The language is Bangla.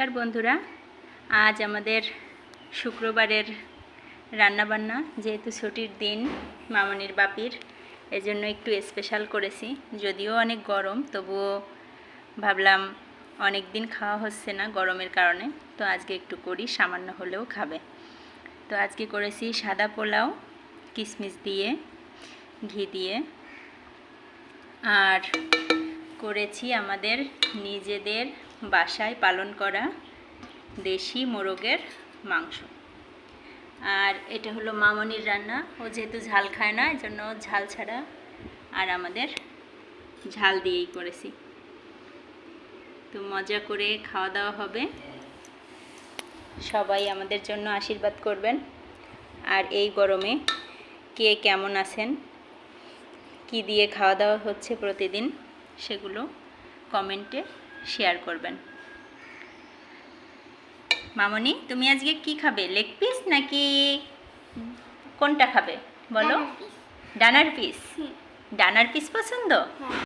নমস্কার বন্ধুরা, আজ আমাদের শুক্রবারের রান্নাবান্না, যেহেতু ছুটির দিন মামনির বাপির, এজন্য একটু স্পেশাল করেছি। যদিও অনেক গরম, তবুও ভাবলাম অনেক দিন খাওয়া হচ্ছে না গরমের কারণে, তো আজকে একটু করি, সামান্য হলেও খাবে। তো আজকে করেছি সাদা পোলাও কিশমিশ দিয়ে, ঘি দিয়ে, আর করেছি আমাদের নিজেদের বাসায় পালন করা দেশি মোরগের মাংস। আর এটা হলো মামনির রান্না। ও যেহেতু ঝাল খায় না এই জন্য ঝাল ছাড়া আর আমাদের ঝাল দিয়েই করেছি। তো মজা করে খাওয়া দাওয়া হবে। সবাই আমাদের জন্য আশীর্বাদ করবেন। আর এই গরমে কে কেমন আছেন? কি দিয়ে খাওয়া দাওয়া হচ্ছে প্রতিদিন? সেগুলো কমেন্টে শেয়ার করবেন। মামনি তুমি আজকে কি খাবে? লেগ পিস নাকি কোনটা খাবে? বলো। ডানার পিস ডানার পিস পছন্দ?